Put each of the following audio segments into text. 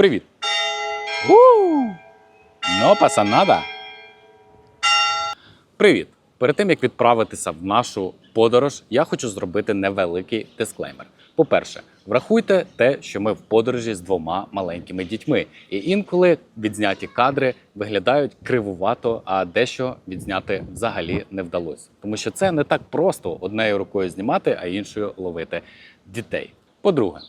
Привіт! У! No pasa. Привіт! Перед тим як відправитися в нашу подорож, я хочу зробити невеликий дисклеймер. По-перше, врахуйте те, що ми в подорожі з двома маленькими дітьми, і інколи відзняті кадри виглядають кривувато, а дещо відзняти взагалі не вдалося. Тому що це не так просто однією рукою знімати, а іншою ловити дітей. По-друге,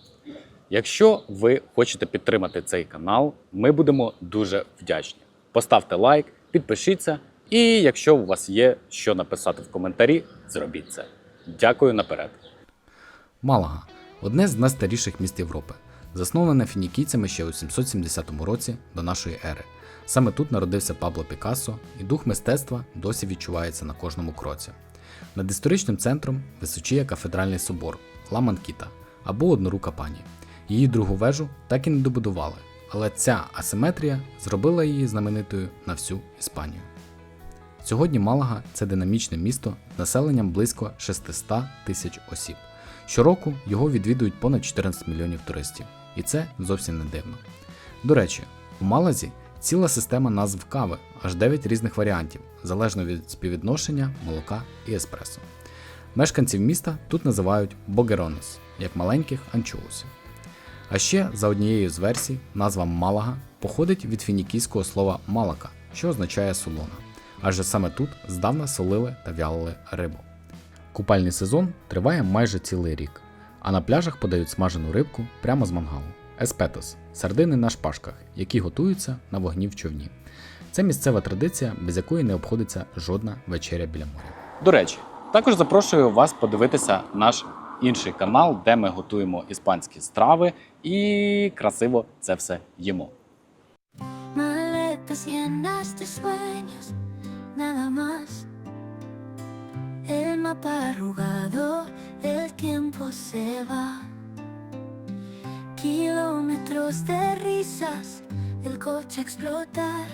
Якщо ви хочете підтримати цей канал, ми будемо дуже вдячні. Поставте лайк, підпишіться, і якщо у вас є що написати в коментарі, зробіть це. Дякую наперед. Малага одне з найстаріших міст Європи, засноване фінікійцями ще у 770 році до нашої ери. Саме тут народився Пабло Пікассо, і дух мистецтва досі відчувається на кожному кроці. Над історичним центром височіє кафедральний собор Ла Манкіта або однорука пані. Її другу вежу так і не добудували, але ця асиметрія зробила її знаменитою на всю Іспанію. Сьогодні Малага це динамічне місто з населенням близько 600 тисяч осіб. Щороку його відвідують понад 14 мільйонів туристів, і це зовсім не дивно. До речі, у Малазі ціла система назв кави, аж 9 різних варіантів, залежно від співвідношення молока і еспресо. Мешканців міста тут називають богеронес, як маленьких анчоусів. А ще, за однією з версій, назва Малага походить від фінікійського слова малака, що означає солона. Адже саме тут здавна солили та вялили рибу. Купальний сезон триває майже цілий рік, а на пляжах подають смажену рибку прямо з мангалу. Еспетос сардини на шпажках, які готуються на вогні в човні. Це місцева традиція, без якої не обходиться жодна вечеря біля моря. До речі, також запрошую вас подивитися наш інший канал, де ми готуємо іспанські страви і красиво це все їмо. El mapa arrugado, el tiempo se va. Kilómetros de risas, el coche explotar.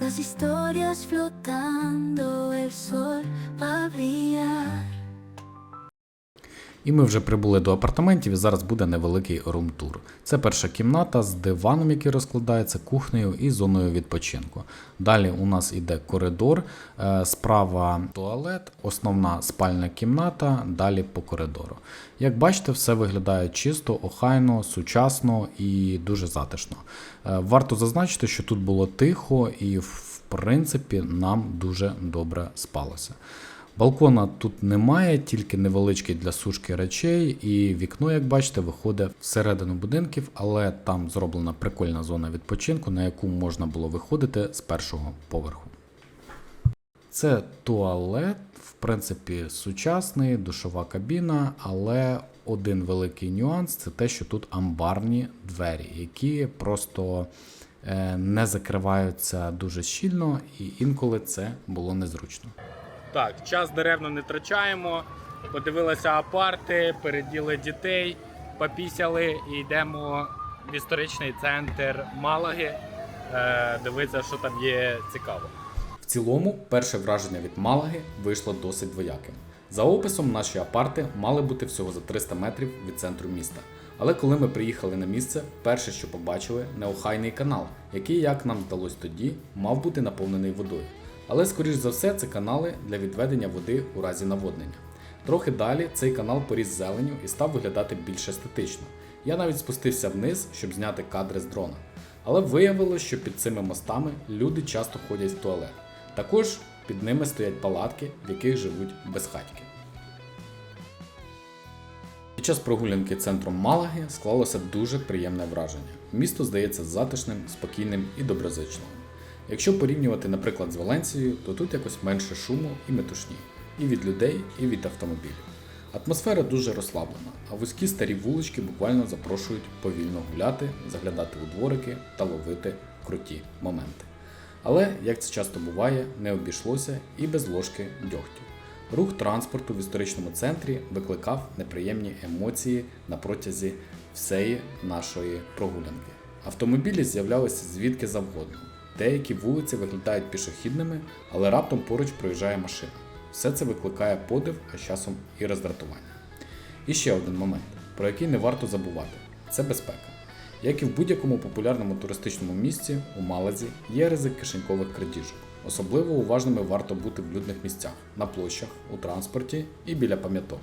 Las historias flotando, el sol va a brillar. І ми вже прибули до апартаментів, і зараз буде невеликий рум-тур. Це перша кімната з диваном, який розкладається, кухнею і зоною відпочинку. Далі у нас іде коридор, е, справа туалет, основна спальна кімната, далі по коридору. Як бачите, все виглядає чисто, охайно, сучасно і дуже затишно. Е, Варто зазначити, що тут було тихо і, в принципі, нам дуже добре спалося. Балкона тут немає, тільки невеличкий для сушки речей, і вікно, як бачите, виходить всередину будинків, але там зроблена прикольна зона відпочинку, на яку можна було виходити з першого поверху. Це туалет, в принципі, сучасний, душова кабіна, але один великий нюанс це те, що тут амбарні двері, які просто е, не закриваються дуже щільно, і інколи це було незручно. Так, час деревно не втрачаємо. Подивилися апарти, переділи дітей, попісяли і йдемо в історичний центр Малаги. Е, дивитися, що там є цікаво. В цілому, перше враження від Малаги вийшло досить двояким. За описом, наші апарти мали бути всього за 300 метрів від центру міста. Але коли ми приїхали на місце, перше, що побачили, неохайний канал, який, як нам здалось тоді, мав бути наповнений водою. Але, скоріш за все, це канали для відведення води у разі наводнення. Трохи далі цей канал поріс зеленю і став виглядати більш естетично. Я навіть спустився вниз, щоб зняти кадри з дрона. Але виявилось, що під цими мостами люди часто ходять в туалет. Також під ними стоять палатки, в яких живуть безхатьки. Під час прогулянки центром Малаги склалося дуже приємне враження. Місто здається затишним, спокійним і доброзичливим. Якщо порівнювати, наприклад, з Валенцією, то тут якось менше шуму і метушні, і від людей, і від автомобілів. Атмосфера дуже розслаблена, а вузькі старі вулички буквально запрошують повільно гуляти, заглядати у дворики та ловити круті моменти. Але, як це часто буває, не обійшлося і без ложки дьогтю. Рух транспорту в історичному центрі викликав неприємні емоції на протязі всієї нашої прогулянки. Автомобілі з'являлися звідки завгодно. Деякі вулиці виглядають пішохідними, але раптом поруч проїжджає машина. Все це викликає подив, а часом і роздратування. І ще один момент, про який не варто забувати це безпека. Як і в будь-якому популярному туристичному місці, у Малазі є ризик кишенькових крадіжок. Особливо уважними варто бути в людних місцях, на площах, у транспорті і біля пам'яток.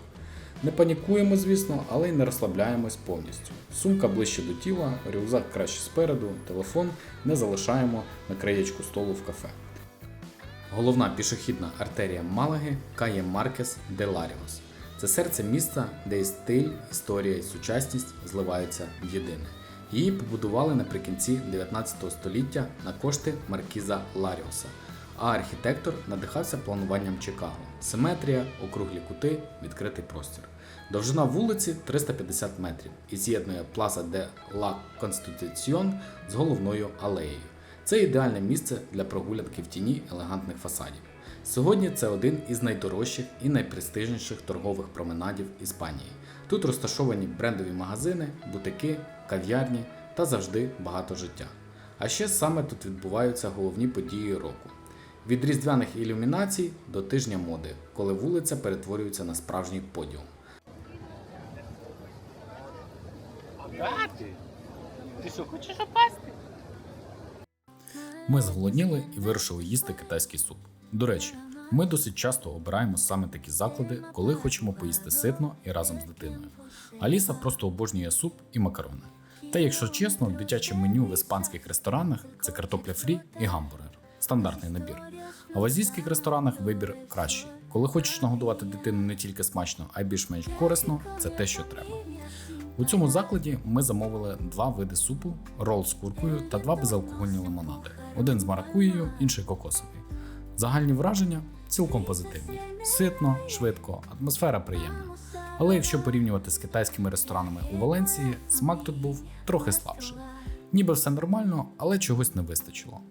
Не панікуємо, звісно, але й не розслабляємось повністю. Сумка ближче до тіла, рюкзак краще спереду, телефон не залишаємо на краєчку столу в кафе. Головна пішохідна артерія Малаги Кає Маркес де Ларіос. Це серце міста, де і стиль, історія і сучасність зливаються в єдине. Її побудували наприкінці 19 століття на кошти маркіза Ларіоса, а архітектор надихався плануванням Чикаго. Симетрія, округлі кути, відкритий простір. Довжина вулиці 350 метрів і з'єднує Плаза де ла Конституціон з головною алеєю. Це ідеальне місце для прогулянки в тіні елегантних фасадів. Сьогодні це один із найдорожчих і найпрестижніших торгових променадів Іспанії. Тут розташовані брендові магазини, бутики, кав'ярні та завжди багато життя. А ще саме тут відбуваються головні події року. Від різдвяних ілюмінацій до тижня моди, коли вулиця перетворюється на справжній подіум. Ти що, хочеш опасти? Ми зголодніли і вирішили їсти китайський суп. До речі, ми досить часто обираємо саме такі заклади, коли хочемо поїсти ситно і разом з дитиною. Аліса просто обожнює суп і макарони. Та якщо чесно, дитяче меню в іспанських ресторанах це картопля фрі і гамбургер стандартний набір. А в азійських ресторанах вибір кращий. Коли хочеш нагодувати дитину не тільки смачно, а й більш-менш корисно, це те, що треба. У цьому закладі ми замовили два види супу, рол з куркою та два безалкогольні лимонади. Один з маракуєю, інший кокосовий. Загальні враження цілком позитивні. Ситно, швидко, атмосфера приємна. Але якщо порівнювати з китайськими ресторанами у Валенції, смак тут був трохи слабший. Ніби все нормально, але чогось не вистачило.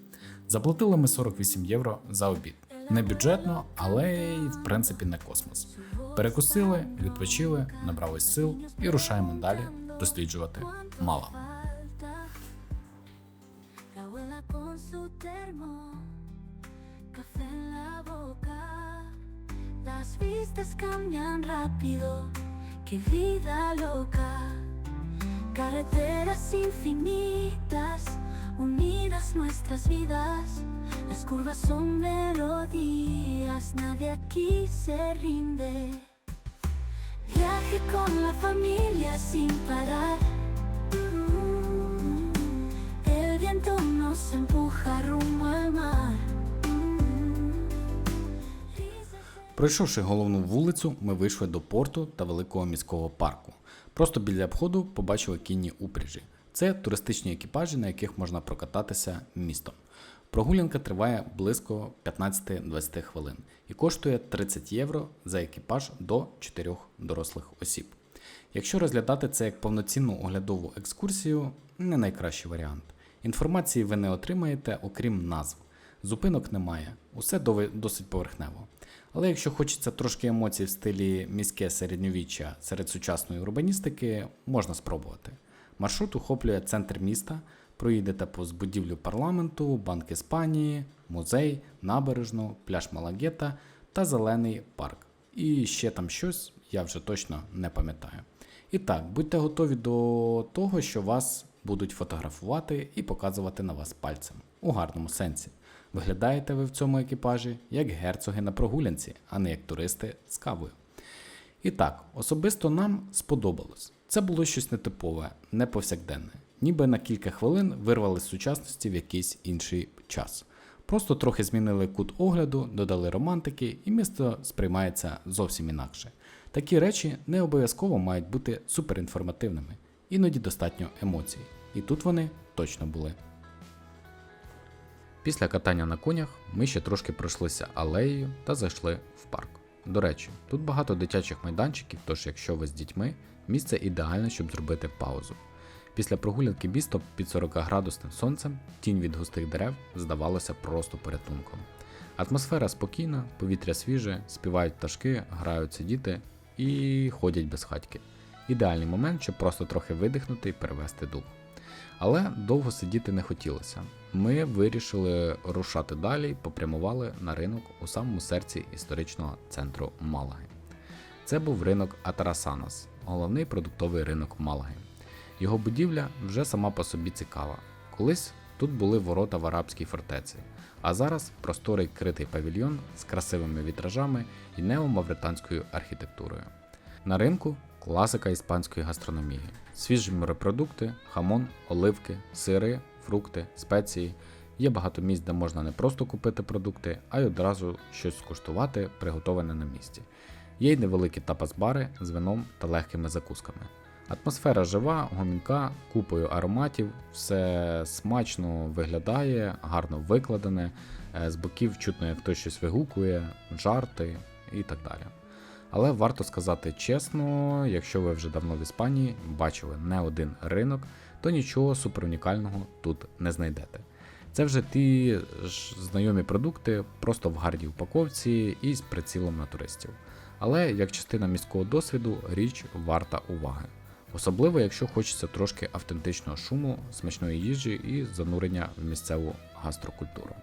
Заплатили ми 48 євро за обід. Не бюджетно, але й в принципі не космос. Перекусили, відпочили, набрались сил і рушаємо далі досліджувати rápido, qué vida loca. Carreteras infinitas, unidas nuestras vidas. Las curvas son melodías, nadie aquí se rinde. Viaje con la familia sin parar. El viento nos empuja rumbo al mar. Пройшовши головну вулицю, ми вийшли до порту та великого міського парку. Просто біля входу побачили кінні упряжі. Це туристичні екіпажі, на яких можна прокататися містом. Прогулянка триває близько 15-20 хвилин і коштує 30 євро за екіпаж до 4 дорослих осіб. Якщо розглядати це як повноцінну оглядову екскурсію, не найкращий варіант. Інформації ви не отримаєте, окрім назв. Зупинок немає, усе досить поверхнево. Але якщо хочеться трошки емоцій в стилі міське середньовіччя серед сучасної урбаністики, можна спробувати. Маршрут охоплює центр міста, проїдете повз будівлю парламенту, Банк Іспанії, музей, набережну, пляж Малагета та зелений парк. І ще там щось, я вже точно не пам'ятаю. І так, будьте готові до того, що вас будуть фотографувати і показувати на вас пальцем у гарному сенсі. Виглядаєте ви в цьому екіпажі як герцоги на прогулянці, а не як туристи з кавою. І так, особисто нам сподобалось. Це було щось нетипове, не повсякденне. Ніби на кілька хвилин вирвали з сучасності в якийсь інший час. Просто трохи змінили кут огляду, додали романтики, і місто сприймається зовсім інакше. Такі речі не обов'язково мають бути суперінформативними, іноді достатньо емоцій. І тут вони точно були. Після катання на конях ми ще трошки пройшлися алеєю та зайшли в парк. До речі, тут багато дитячих майданчиків, тож якщо ви з дітьми, місце ідеальне, щоб зробити паузу. Після прогулянки місто під 40 градусним сонцем тінь від густих дерев здавалося просто порятунком. Атмосфера спокійна, повітря свіже, співають пташки, граються діти і ходять без хатьки. Ідеальний момент, щоб просто трохи видихнути і перевести дух. Але довго сидіти не хотілося. Ми вирішили рушати далі і попрямували на ринок у самому серці історичного центру Малаги. Це був ринок Атарасанас, головний продуктовий ринок Малаги. Його будівля вже сама по собі цікава. Колись тут були ворота в арабській фортеці, а зараз просторий критий павільйон з красивими вітражами і неомавританською архітектурою. На ринку класика іспанської гастрономії: свіжі морепродукти, хамон, оливки, сири, фрукти, спеції. Є багато місць, де можна не просто купити продукти, а й одразу щось скуштувати, приготоване на місці. Є й невеликі тапас-бари з вином та легкими закусками. Атмосфера жива, гомінка, купою ароматів, все смачно виглядає, гарно викладене, е, з боків чутно, як хтось щось вигукує, жарти і так далі. Але варто сказати чесно, якщо ви вже давно в Іспанії бачили не один ринок, то нічого суперунікального тут не знайдете. Це вже ті ж знайомі продукти, просто в гарній упаковці і з прицілом на туристів. Але як частина міського досвіду річ варта уваги. Особливо, якщо хочеться трошки автентичного шуму, смачної їжі і занурення в місцеву гастрокультуру.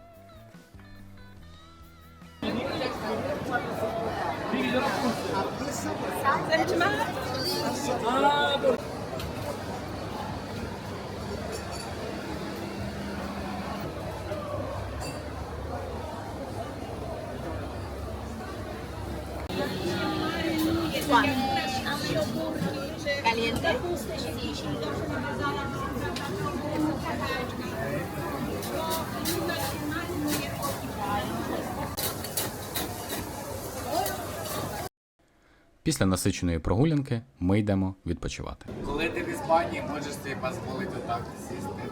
Після насиченої прогулянки ми йдемо відпочивати. Коли ти в Іспанії, можеш собі дозволити отак сісти.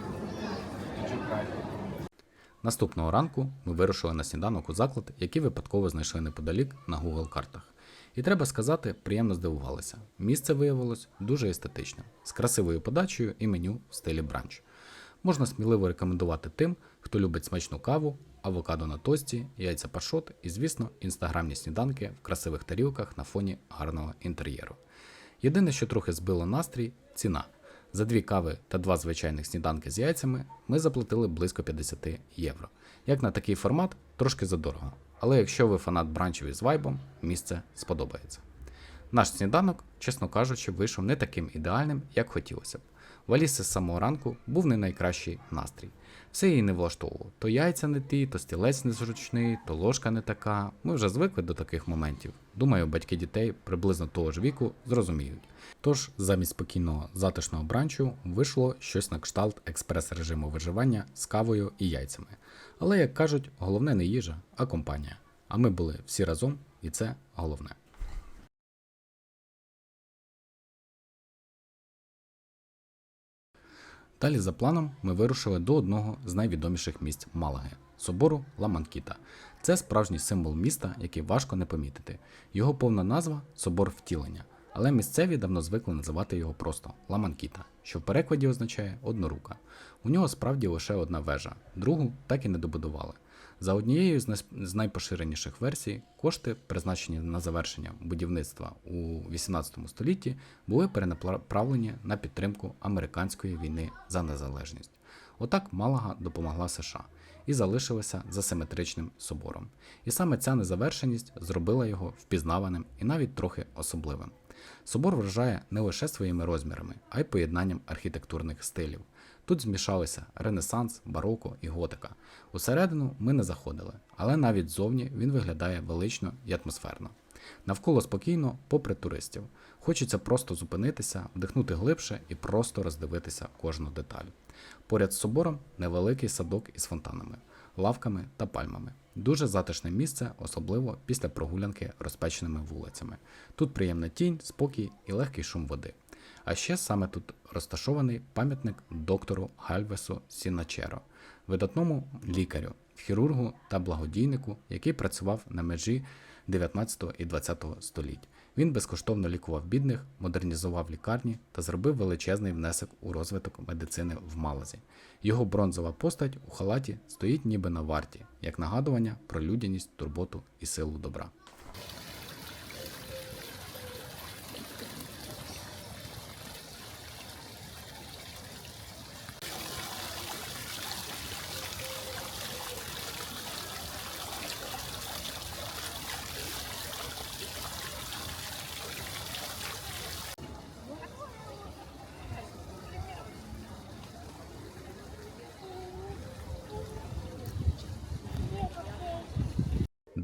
Наступного ранку ми вирушили на сніданок у заклад, який випадково знайшли неподалік на Google картах. І треба сказати, приємно здивувалися. Місце виявилось дуже естетичним, з красивою подачею і меню в стилі бранч. Можна сміливо рекомендувати тим, хто любить смачну каву, авокадо на тості, яйця пашот і, звісно, інстаграмні сніданки в красивих тарілках на фоні гарного інтер'єру. Єдине, що трохи збило настрій ціна. За дві кави та два звичайних сніданки з яйцями ми заплатили близько 50 євро. Як на такий формат, трошки задорого. Але якщо ви фанат бранчів із вайбом, місце сподобається. Наш сніданок, чесно кажучи, вийшов не таким ідеальним, як хотілося б. В Аліси з самого ранку був не найкращий настрій. Все її не влаштовувало. То яйця не ті, то стілець незручний, то ложка не така. Ми вже звикли до таких моментів. Думаю, батьки дітей приблизно того ж віку зрозуміють. Тож, замість спокійного затишного бранчу вийшло щось на кшталт експрес-режиму виживання з кавою і яйцями. Але, як кажуть, головне не їжа, а компанія. А ми були всі разом, і це головне. Далі за планом ми вирушили до одного з найвідоміших місць Малаги собору Ламанкіта. Це справжній символ міста, який важко не помітити. Його повна назва собор втілення, але місцеві давно звикли називати його просто Ламанкіта, що в перекладі означає однорука. У нього справді лише одна вежа, другу так і не добудували. За однією з найпоширеніших версій, кошти, призначені на завершення будівництва у 18 столітті, були перенаправлені на підтримку американської війни за незалежність. Отак Малага допомогла США і залишилася за симетричним собором. І саме ця незавершеність зробила його впізнаваним і навіть трохи особливим. Собор вражає не лише своїми розмірами, а й поєднанням архітектурних стилів. Тут змішалися Ренесанс, бароко і готика. Усередину ми не заходили, але навіть ззовні він виглядає велично і атмосферно. Навколо спокійно, попри туристів. Хочеться просто зупинитися, вдихнути глибше і просто роздивитися кожну деталь. Поряд з собором невеликий садок із фонтанами, лавками та пальмами. Дуже затишне місце, особливо після прогулянки розпеченими вулицями. Тут приємна тінь, спокій і легкий шум води. А ще саме тут розташований пам'ятник доктору Гальвесу Сіначеро, видатному лікарю, хірургу та благодійнику, який працював на межі 19 і 20 століть. Він безкоштовно лікував бідних, модернізував лікарні та зробив величезний внесок у розвиток медицини в Малазі. Його бронзова постать у халаті стоїть ніби на варті, як нагадування про людяність, турботу і силу добра.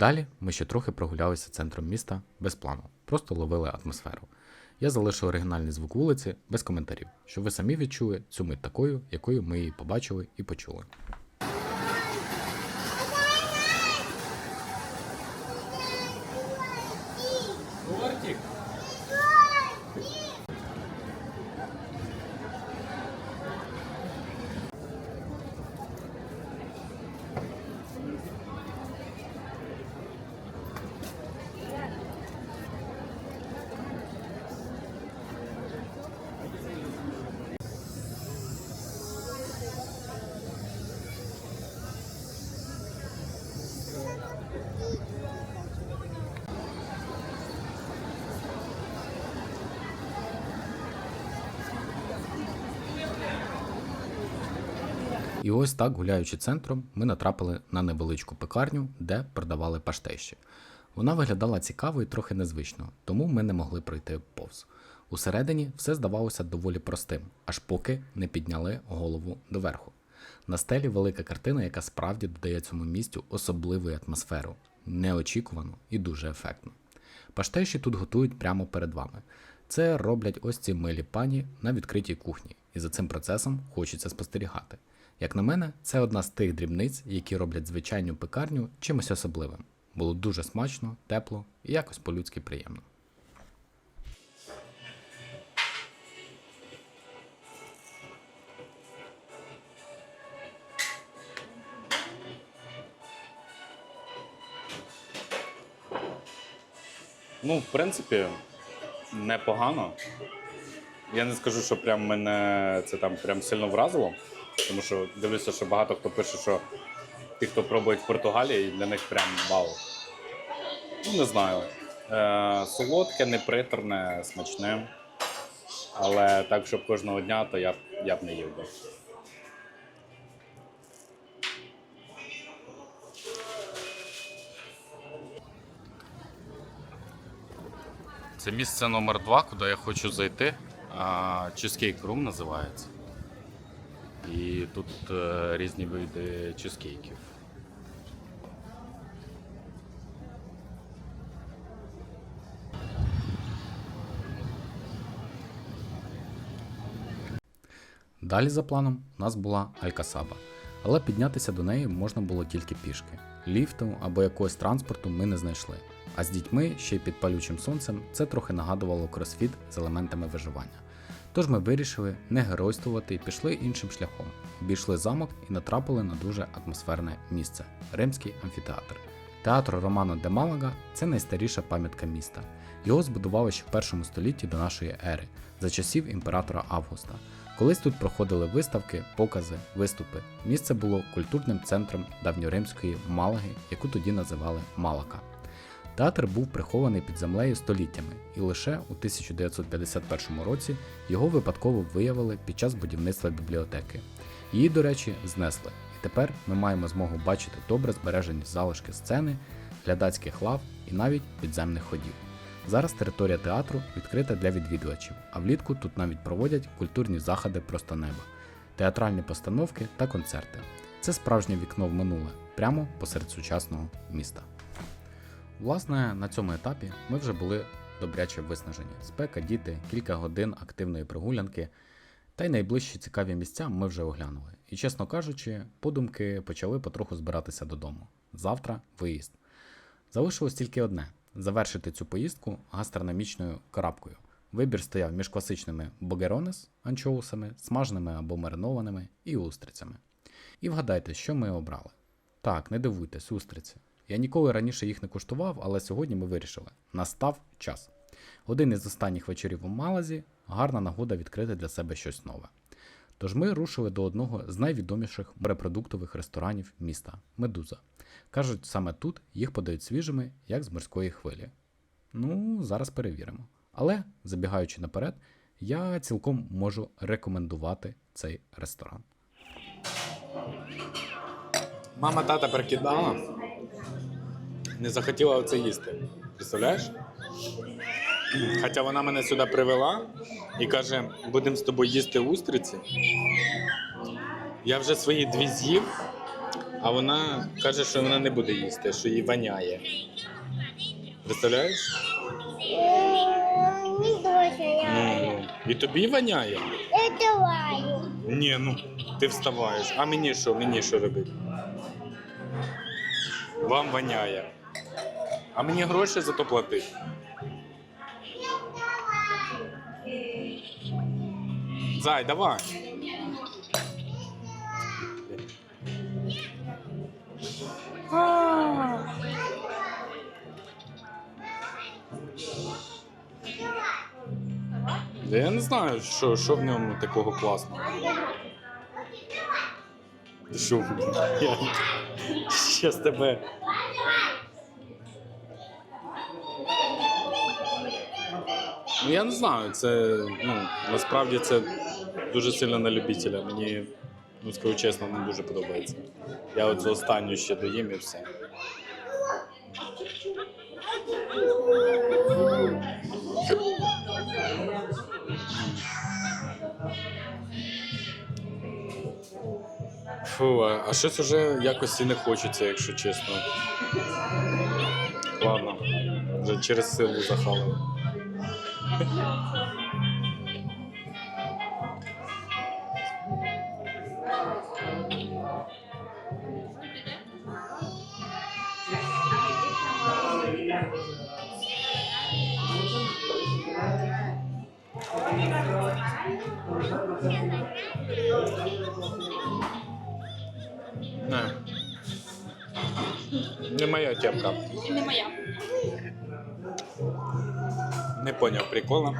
Далі ми ще трохи прогулялися центром міста без плану, просто ловили атмосферу. Я залишив оригінальний звук вулиці без коментарів, щоб ви самі відчули цю мить такою, якою ми її побачили і почули. І ось так, гуляючи центром, ми натрапили на невеличку пекарню, де продавали паштещі. Вона виглядала цікаво і трохи незвично, тому ми не могли пройти повз. Усередині все здавалося доволі простим, аж поки не підняли голову доверху. На стелі велика картина, яка справді додає цьому місцю особливу атмосферу, неочікувану і дуже ефектну. Паштеші тут готують прямо перед вами. Це роблять ось ці милі пані на відкритій кухні, і за цим процесом хочеться спостерігати. Як на мене, це одна з тих дрібниць, які роблять звичайну пекарню чимось особливим. Було дуже смачно, тепло і якось по-людськи приємно. Ну, в принципі, непогано. Я не скажу, що прям мене це там прям сильно вразило, тому що дивлюся, що багато хто пише, що ті, хто пробують в Португалії, для них прям вау. Ну, не знаю. Е, солодке, неприторне, смачне. Але так, щоб кожного дня, то я б, я б не їв би. Це місце номер два, куди я хочу зайти. Cheesecake Room називається. Тут е, різні види чизкейків. Далі за планом у нас була Алькасаба, але піднятися до неї можна було тільки пішки. Ліфту або якогось транспорту ми не знайшли. А з дітьми, ще й під палючим сонцем, це трохи нагадувало кросфіт з елементами виживання. Тож ми вирішили не геройствувати і пішли іншим шляхом. Обійшли замок і натрапили на дуже атмосферне місце Римський амфітеатр. Театр Романо де Малага це найстаріша пам'ятка міста. Його збудували ще в першому столітті до нашої ери, за часів імператора Августа. Колись тут проходили виставки, покази, виступи. Місце було культурним центром давньоримської Малаги, яку тоді називали Малака. Театр був прихований під землею століттями, і лише у 1951 році його випадково виявили під час будівництва бібліотеки. Її, до речі, знесли, і тепер ми маємо змогу бачити добре збережені залишки сцени, глядацьких лав і навіть підземних ходів. Зараз територія театру відкрита для відвідувачів, а влітку тут навіть проводять культурні заходи просто неба, театральні постановки та концерти. Це справжнє вікно в минуле, прямо посеред сучасного міста. Власне, на цьому етапі ми вже були добряче виснажені. Спека, діти, кілька годин активної прогулянки. Та й найближчі цікаві місця ми вже оглянули. І, чесно кажучи, подумки почали потроху збиратися додому. Завтра виїзд. Залишилось тільки одне завершити цю поїздку гастрономічною карабкою. Вибір стояв між класичними богеронес анчоусами, смаженими або маринованими і устрицями. І вгадайте, що ми обрали. Так, не дивуйтесь, устриці. Я ніколи раніше їх не куштував, але сьогодні ми вирішили: настав час. Один із останніх вечорів у Малазі гарна нагода відкрити для себе щось нове. Тож ми рушили до одного з найвідоміших морепродуктових ресторанів міста Медуза. Кажуть, саме тут їх подають свіжими, як з морської хвилі. Ну, зараз перевіримо. Але, забігаючи наперед, я цілком можу рекомендувати цей ресторан. Мама тата прикидала, не захотіла оце їсти. Представляєш? Хоча вона мене сюди привела і каже, будемо з тобою їсти устриці. Я вже свої дві з'їв, А вона каже, що вона не буде їсти, що їй воняє. Представляєш? Не дуже Ну, і тобі воняє? Я давай. Ні, ну ти вставаєш. А мені що? Мені що робити? Вам воняє. А мені гроші за то платить. Зай, давай. Да я не знаю, що, що в ньому такого класного. Ти що? Я щас тебе. Ну я не знаю, це ну насправді це дуже сильно на любителя. Мені, ну скажу чесно, не дуже подобається. Я оцю останню ще доїм і все. Фу, а щось уже якось і не хочеться, якщо чесно. Ладно, вже через силу захавали. Не. Не моя тємка. І не понял прикола.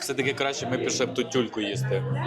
Все-таки краще ми пішли б ту тюльку їсти.